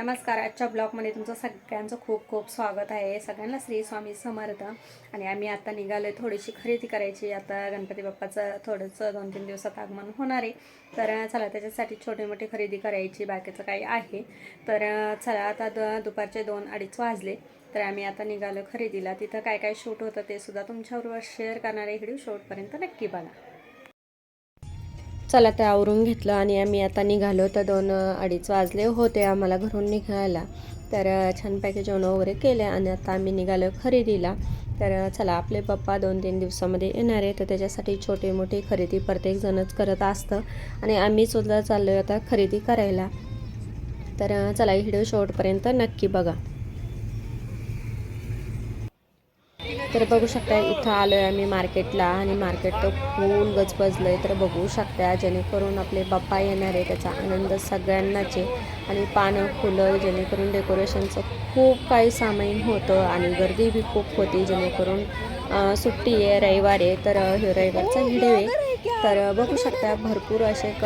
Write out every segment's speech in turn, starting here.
नमस्कार आजच्या ब्लॉगमध्ये तुमचं सगळ्यांचं खूप खूप स्वागत आहे. सगळ्यांना श्री स्वामी समर्थ. आणि आम्ही आता निघालो आहे थोडीशी खरेदी करायची. आता गणपती बाप्पाचं थोडंसं दोन तीन दिवसात आगमन होणार आहे. तर चला त्याच्यासाठी छोटी मोठी खरेदी करायची बाकीचं काही आहे. तर चला आता द दुपारचे दोन अडीच वाजले. तर आम्ही आता निघालो खरेदीला. तिथं काय काय शूट होतं ते सुद्धा तुमच्याबरोबर शेअर करणार आहे. व्हिडिओ शूटपर्यंत नक्की बघा. चला ते आवरून घेतलं आणि आम्ही आता निघालो. तर दोन अडीच वाजले होते आम्हाला घरून निघायला. तर छानपैकी जेवण वगैरे केले आणि आता आम्ही निघालो खरेदीला. तर चला आपले पप्पा दोन तीन दिवसामध्ये येणार आहे. तर त्याच्यासाठी छोटी मोठी खरेदी प्रत्येकजणच करत असतं. आणि आम्ही सुद्धा चाललो आता खरेदी करायला. तर चला व्हिडिओ शेवटपर्यंत नक्की बघा. तर बघू शकता इथं आलो आहे आम्ही मार्केटला आणि मार्केट तर फुल गजबजलं आहे तर बघू शकता जेणेकरून आपले बाप्पा येणार आहे त्याचा आनंद सगळ्यांनाच. आहे आणि पानं फुलं जेणेकरून डेकोरेशनचं खूप काही सामान होतं आणि गर्दी बी खूप होती जेणेकरून सुट्टी आहे रविवार आहे. तर हे रविवारचा व्हिडिओ आहे. तर बघू शकता भरपूर असे क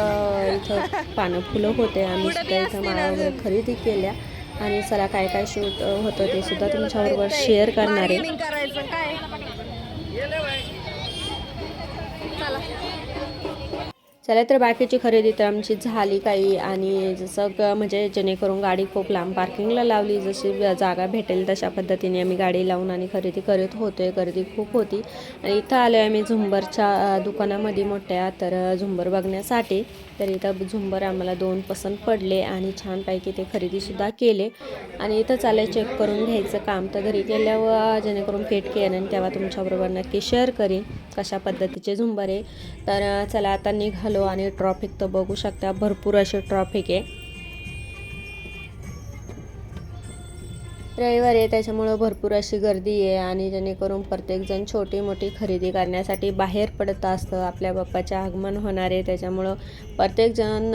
इथं पानं फुलं होते. आम्ही सुद्धा इथं मला खरेदी केल्या. आणि चला काय काय शूट होतं ते सुद्धा तुमच्याबरोबर शेअर करणार आहे करायचं काय चला तर बाकीची खरेदी तर आमची झाली काही आणि जसं ग म्हणजे जेणेकरून गाडी खूप लांब पार्किंगला लावली जशी जागा भेटेल तशा पद्धतीने आम्ही गाडी लावून आणि खरेदी करत होतोय गर्दी खूप होती. आणि इथं आलो आहे आम्ही झुंबरच्या दुकानामध्ये मोठ्या तर झुंबर बघण्यासाठी. तर इथं झुंबर आम्हाला दोन पसंत पडले आणि छानपैकी ते खरेदीसुद्धा केले. आणि इथं चालेल चेक करून घ्यायचं काम. तर घरी गेल्यावर जेणेकरून फेट केलं आणि तेव्हा तुमच्याबरोबर नक्की शेअर करीन कशा पद्धतीचे झुंबर आहे. तर चला आता निघालो. आणि ट्रॉफिक तर बघू शकता. भरपूर असे ट्रॉफिक आहे. रविवार आहे त्याच्यामुळं भरपूर अशी गर्दी आहे आणि जेणेकरून प्रत्येकजण छोटी मोठी खरेदी करण्यासाठी बाहेर पडत असतं. आपल्या बाप्पाचे आगमन होणार आहे त्याच्यामुळं प्रत्येकजण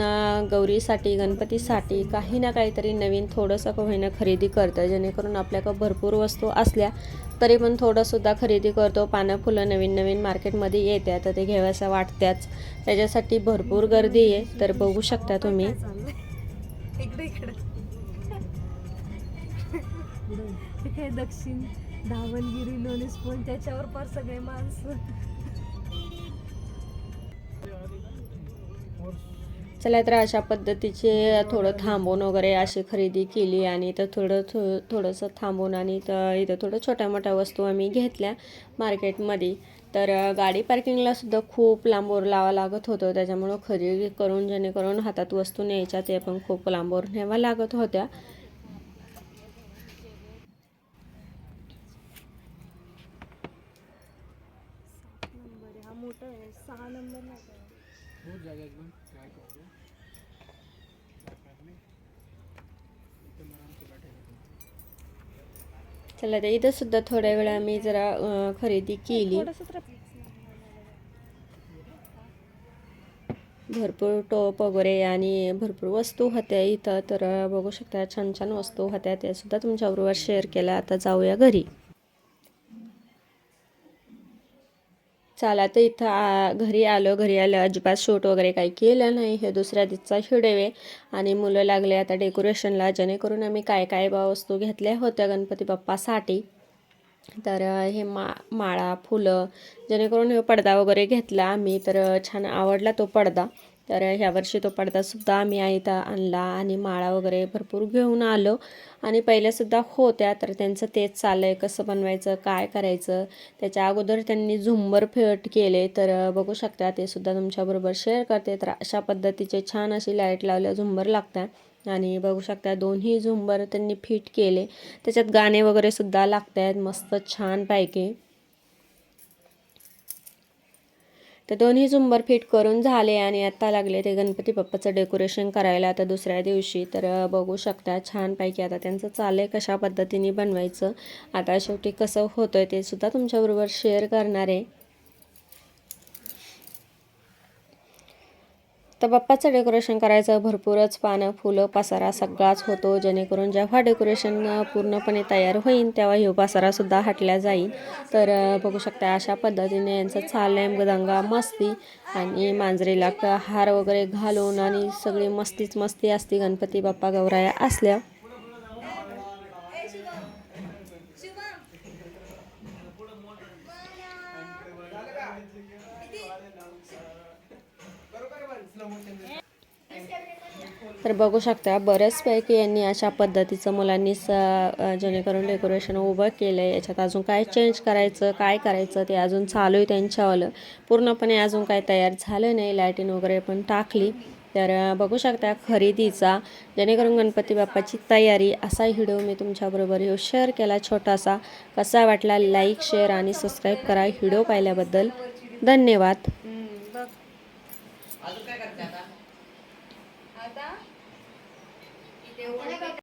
गौरीसाठी गणपतीसाठी काही ना काहीतरी नवीन थोडंसं का होईना खरेदी करतं. जेणेकरून आपल्याकडं भरपूर वस्तू असल्या तरी पण थोडंसुद्धा खरेदी करतो. पानं फुलं नवीन नवीन मार्केटमध्ये येत्या तर ते घ्याव्याचं वाटत्याच. त्याच्यासाठी भरपूर गर्दी आहे तर बघू शकता तुम्ही. इकडे दक्षिण धावलगिरी लोणीस पण त्याच्यावर फार सगळे माणसं. चला तर अशा पद्धतीचे थोडं थांबून वगैरे अशी खरेदी केली आणि इथं थोडं थो थोडंसं थांबून आणि इथं इथं थोडं छोट्या मोठ्या वस्तू आम्ही घेतल्या मार्केटमध्ये. तर गाडी पार्किंगला सुद्धा खूप लांबवर लावा लागत होतं. त्याच्यामुळं खरेदी करून जेणेकरून हातात वस्तू न्यायच्या ते पण खूप लांबवर न्यावा लागत होत्या नंबर आहे हा मोठा आहे सहा नंबर नाही का? चला तर इथं सुद्धा थोड्या वेळा आम्ही जरा खरेदी केली. भरपूर टोप वगैरे आणि भरपूर वस्तू होत्या इथं. तर बघू शकता छान छान वस्तू होत्या. त्या सुद्धा तुमच्याबरोबर शेअर केल्या. आता जाऊया घरी. चला तर इथं आ, घरी आलो. घरी आलं अजिबात शूट वगैरे काही केलं नाही. हे दुसऱ्या दिवसचा व्हिडिओ आहे आणि मुलं लागले आता डेकोरेशनला जेणेकरून आम्ही काय काय बा वस्तू घेतल्या होत्या गणपती बाप्पासाठी. तर हे मा माळा फुलं. जेणेकरून हे पडदा वगैरे घेतला आम्ही. तर छान आवडला तो पडदा. तर ह्या ह्यावर्षी तो पडदासुद्धा आम्ही इथं आणला आणि माळा वगैरे भरपूर घेऊन आलो. आणि पहिल्यासुद्धा होत्या तर त्यांचं तेच चाललं आहे कसं बनवायचं काय करायचं? त्याच्या अगोदर त्यांनी झुंबर फेट केले तर बघू शकता ते सुद्धा तुमच्याबरोबर शेअर करते. तर अशा पद्धतीचे छान अशी लाइट लावल्या झुंबर लागतात आणि बघू शकता दोन्ही झुंबर त्यांनी फिट केले. त्याच्यात गाणे वगैरे सुद्धा लागत आहेत मस्त छानपैकी तर दोन्ही झुंबर फिट करून झाले आणि आता लागले ते गणपती बाप्पाचं डेकोरेशन करायला. आता दुसऱ्या दिवशी तर बघू शकता छानपैकी आता त्यांचं चाललं आहे कशा पद्धतीने बनवायचं. आता शेवटी कसं होतं ते सुद्धा तुमच्याबरोबर शेअर करणार आहे. तर बाप्पाचं डेकोरेशन करायचं भरपूरच पानं फुलं पासारा सगळाच होतो. जेणेकरून जेव्हा डेकोरेशन पूर्णपणे तयार होईल तेव्हा हिव पासारासुद्धा हटल्या जाईल. तर बघू शकता अशा पद्धतीने यांचं चालम गदंगा मस्ती. आणि मांजरीला हार वगैरे घालून आणि सगळी मस्तीच मस्ती असती. गणपती बाप्पा गौराया असल्या. तर बघू शकता बऱ्याचपैकी यांनी अशा पद्धतीचं मुलांनी स जेणेकरून डेकोरेशन उभं केलं आहे याच्यात अजून काय चेंज करायचं काय करायचं ते अजून चालू आहे त्यांच्यावालं. पूर्णपणे अजून काय तयार झालं नाही लायटिंग वगैरे पण टाकली. तर बघू शकता खरेदीचा जेणेकरून गणपती बाप्पाची तयारी असा व्हिडिओ मी तुमच्याबरोबर हो शेअर केला छोटासा. कसा वाटला लाईक शेअर आणि सबस्क्राईब करा. व्हिडिओ पाहिल्याबद्दल धन्यवाद.